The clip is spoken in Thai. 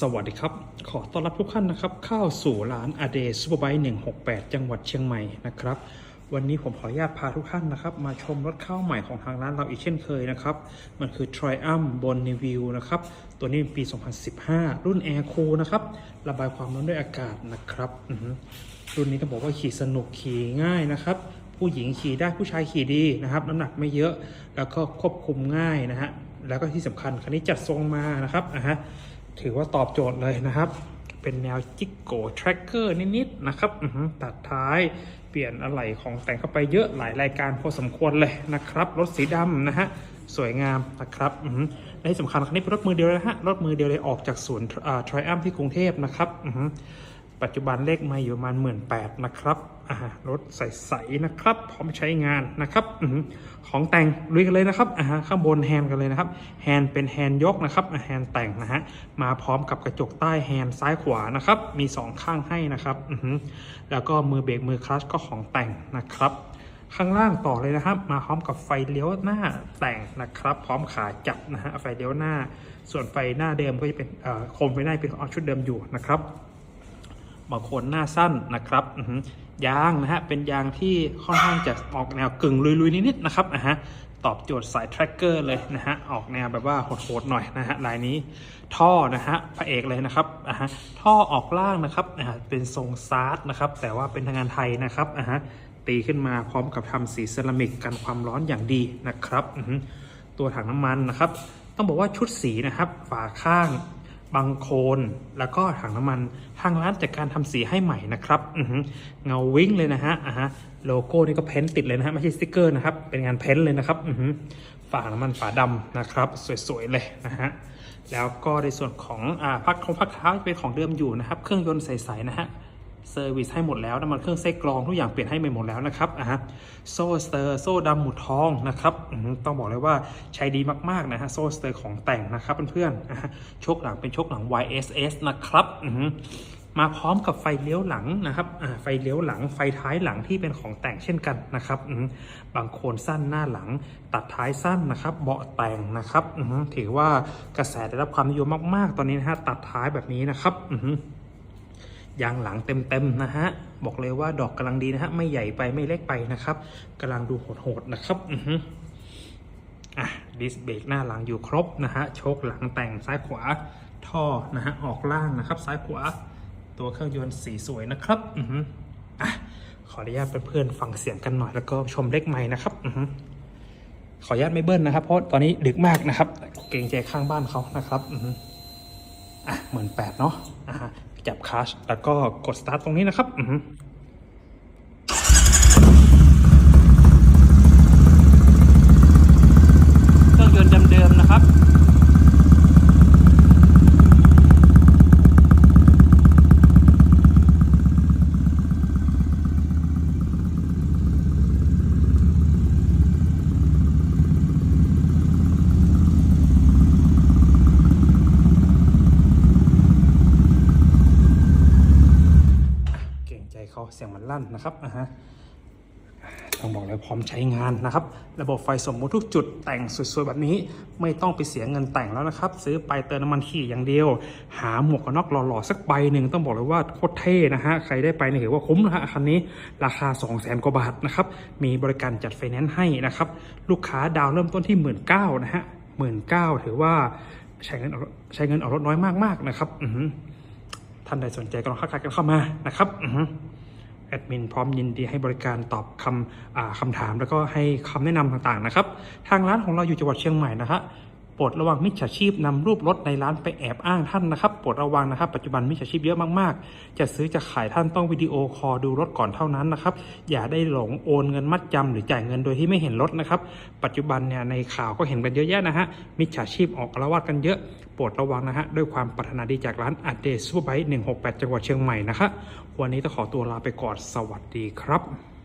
สวัสดีครับ ขอต้อนรับทุกท่านนะครับ เข้าสู่ร้านอเดซูเปอร์ไบค์168จังหวัดเชียงใหม่นะครับ วันนี้ผมขออนุญาตพาทุกท่านนะครับ มาชมรถเข้าใหม่ของทางร้านเราอีกเช่นเคยนะครับ มันคือ Triumph b o n n e v i e นะครับ ตัวนี้เป็นปี 2015 รุ่น Air Cool นะครับ ระบายความร้อนด้วยอากาศนะครับ รุ่นนี้ต้องบอกว่าขี่สนุกขี่ง่ายนะครับผู้หญิงขี่ได้ผู้ชายขี่ดีนะครับ น้ำหนักไม่เยอะแล้วก็ควบคุมง่ายนะฮะแล้วก็ที่สำคัญคันนี้จัดทรงมานะครับอะฮะ ถือว่าตอบโจทย์เลยนะครับ เป็นแนวจิกโกแทร็กเกอร์นิดๆนะครับตัดท้ายเปลี่ยนอะไหล่ของแต่งเข้าไปเยอะหลายรายการพอสมควรเลยนะครับ รถสีดำนะฮะสวยงามนะครับอื้อหือและที่สำคัญคันนี้เป็นรถมือเดียวเลยนะฮะรถมือเดียวเลยออกจากศูนย์ทริอัมที่กรุงเทพนะครับอื้อหือ ปัจจุบันเลขมาอยู่ประมาณหมื่นแปดนะครับอ่ารถใสๆนะครับ พร้อมใช้งานนะครับอของแต่งลุยกันเลยนะครับอ่าข้างบนแฮนด์กันเลยนะครับแฮนด์เป็นแฮนด์ยกนะครับแฮนด์แต่งนะฮะมาพร้อมกับกระจกใต้แฮนด์ซ้ายขวานะครับ มี 2 ข้างให้นะครับอแล้วก็มือเบรกมือคลัชก็ของแต่งนะครับข้างล่างต่อเลยนะครับ มาพร้อมกับไฟเลี้ยวหน้าแต่งนะครับ พร้อมขาจับนะฮะไฟเลี้ยวหน้า ส่วนไฟหน้าเดิมก็จะเป็นโคมไฟหน้าเป็นขอชุดเดิมอยู่นะครับ บางคนหน้าสั้นนะครับยางนะฮะเป็นยางที่ค่อนข้างจะออกแนวกึ่งลุยๆนิดๆนะครับอะฮะตอบโจทย์สายแทร็กเกอร์เลยนะฮะออกแนวแบบว่าโหดๆหน่อยนะฮะลายนี้ท่อนะฮะพระเอกเลยนะครับอะฮะท่อออกล่างนะครับอะเป็นทรงซาร์ดนะครับแต่ว่าเป็นทางงานไทยนะครับอะฮะตีขึ้นมาพร้อมกับทำสีเซรามิกกันความร้อนอย่างดีนะครับตัวถังน้ำมันนะครับ ต้องบอกว่าชุดสีนะครับฝาข้าง บังโคลนแล้วก็ถังน้ำมันทางร้านจัดการทำสีให้ใหม่นะครับเงาวิ่งเลยนะฮะอะฮะโลโก้นี่ก็เพ้นติดเลยนะฮะไม่ใช่สติกเกอร์นะครับ เป็นงานเพ้นเลยนะครับอือหือฝาน้ำมันฝาดำนะครับ สวยๆเลยนะฮะแล้วก็ในส่วนของอ่าพักของพักเท้าเป็นของเดิมอยู่นะครับ เครื่องยนต์ใสๆนะฮะ เซอร์วิสให้หมดแล้วน้ำมันเครื่องเซ็กกรองทุกอย่างเปลี่ยนให้ใหม่หมดแล้วนะครับอะฮะโซ่สเตอร์โซ่ดำหมุดทองนะครับต้องบอกเลยว่าใช้ดีมากๆนะฮะโซ่สเตอร์ของแต่งนะครับเพื่อนๆอะฮะชคหลังเป็นชคหลัง YSS นะครับอืมาพร้อมกับไฟเลี้ยวหลังนะครับไฟเลี้ยวหลัง ไฟท้ายหลังที่เป็นของแต่งเช่นกันนะครับบางโคนสั้นหน้าหลัง ตัดท้ายสั้นนะครับ เบาะแต่งนะครับถือว่ากระแสได้รับความนิยมมาก ๆ ตอนนี้นะฮะตัดท้ายแบบนี้นะครับอื ยางหลังเต็มๆนะฮะ บอกเลยว่าดอกกำลังดีนะฮะ ไม่ใหญ่ไปไม่เล็กไปนะครับกำลังดูโหดๆนะครับอือฮึอะดิสเบรกหน้าหลังอยู่ครบนะฮะโชคหลังแต่งซ้ายขวาท่อนะฮะออกล่างนะครับ ซ้ายขวา ตัวเครื่องยนต์สีสวยนะครับอือฮึอะขออนุญาตเพื่อนๆฟังเสียงกันหน่อยแล้วก็ชมเลขใหม่นะครับอือฮึขออนุญาตไม่เบิ้ลนะครับ เพราะตอนนี้ดึกมากนะครับ เกรงใจข้างบ้านเขานะครับ อือฮึอะหมื่นแปดเนาะ จับคัชแล้วก็กดสตาร์ทตรงนี้นะครับ อือหือเครื่องยนต์เดิมๆนะครับ เก่งใจ เสียงมันลั่นนะครับอะฮะต้องบอกเลยพร้อมใช้งานนะครับ ระบบไฟสมมุติทุกจุดแต่งสวยๆแบบนี้ ไม่ต้องไปเสียเงินแต่งแล้วนะครับ ซื้อไปเติมน้ำมันขี่อย่างเดียว หาหมวกกันน็อกหล่อๆสักใบหนึ่งต้องบอกเลยว่าโคตรเท่นะฮะ ใครได้ไปนี่ถือว่าคุ้มนะฮะคันนี้ราคา 2 0 0 0 0 0กว่าบาทนะครับ มีบริการจัดไฟแนนซ์ให้นะครับ ลูกค้าดาวเริ่มต้นที่ 1 9ื่นนะฮะหมื่นเถือว่าใช้เงินออใช้เงินออกรถน้อยมากๆนะครับอท่านใดสนใจก็ลองทักทายกันเข้ามานะครับอื แอดมินพร้อมยินดีให้บริการตอบคำคำถามแล้วก็ให้คำแนะนำต่างๆนะครับ ทางร้านของเราอยู่จังหวัดเชียงใหม่นะฮะ โปรดระวังมิจฉาชีพนำรูปรถในร้านไปแอบอ้างท่านนะครับโปรดระวังนะครับ ปัจจุบันมิจฉาชีพเยอะมากๆ จะซื้อจะขายท่านต้องวิดีโอคอลดูรถก่อนเท่านั้นนะครับ อย่าได้หลงโอนเงินมัดจำหรือจ่ายเงินโดยที่ไม่เห็นรถนะครับ ปัจจุบันเนี่ยในข่าวก็เห็นกันเยอะแยะนะฮะมิจฉาชีพออกอาละวาดกันเยอะโปรดระวังนะฮะด้วยความปรารถนาดีจากร้านอัดเดซูเปอร์ไบค์168 จังหวัดเชียงใหม่นะคะวันนี้ต้องขอตัวลาไปก่อนสวัสดีครับ